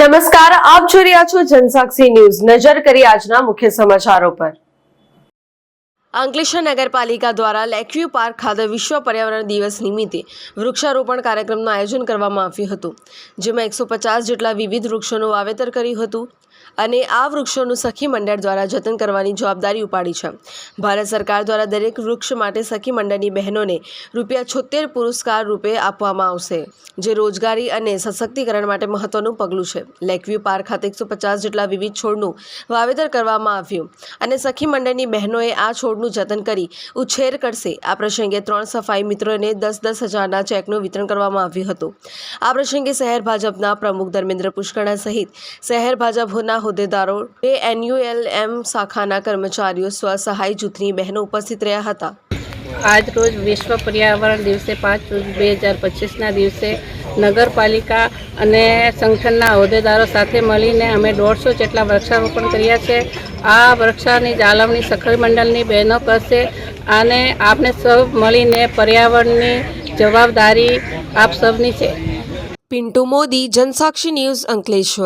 નમસ્કાર, આપ જોઈ રહ્યા છો જનસાક્ષી ન્યૂઝ. નજર કરી આજના મુખ્ય સમાચારો પર. અંકલેશ્વર નગરપાલિકા દ્વારા લેક્યુ પાર્ક ખાતે વિશ્વ પર્યાવરણ દિવસ નિમિત્તે વૃક્ષારોપણ કાર્યક્રમનું આયોજન કરવામાં આવ્યું હતું, જેમાં એકસો પચાસ જેટલા વિવિધ વૃક્ષોનું વાવેતર કર્યું હતું. અને આ વૃક્ષોનું સખી મંડળ દ્વારા જતન કરવાની જવાબદારી ઉપાડી છે. ભારત સરકાર દ્વારા દરેક વૃક્ષ માટે સખી મંડળની બહેનોને રૂપિયા છોતેર પુરસ્કાર રૂપે આપવામાં આવશે, જે રોજગારી અને સશક્તિકરણ માટે મહત્વનું પગલું છે. લેકવ્યુ પાર્ક ખાતે એકસો પચાસ જેટલા વિવિધ છોડનું વાવેતર કરવામાં આવ્યું અને સખી મંડળની બહેનોએ આ છોડનું જતન કરી ઉછેર કરશે. આ પ્રસંગે ત્રણ સફાઈ મિત્રોને દસ દસ હજારના ચેકનું વિતરણ કરવામાં આવ્યું હતું. આ પ્રસંગે શહેર ભાજપના પ્રમુખ ધર્મેન્દ્ર પુષ્કણા સહિત શહેર ભાજપના હોદ્દેદારો એ એનયુએલએમ શાખાના કર્મચારીઓ સ્વસહાય જૂથની બહેનો ઉપસ્થિત રહ્યા હતા. આજ રોજ વિશ્વ પર્યાવરણ દિવસે પાંચ જૂન બે હજાર પચીસના દિવસે નગરપાલિકા અને સંગઠનના હોદ્દેદારો સાથે મળીને અમે દોઢસો જેટલા વૃક્ષારોપણ કર્યા છે. આ વૃક્ષાની જાળવણી સખી મંડળની બહેનો કરશે અને આપને સૌ મળીને પર્યાવરણની જવાબદારી આપ સૌની છે. પિન્ટુ મોદી જનસાક્ષી ન્યૂઝ અંકલેશ્વર.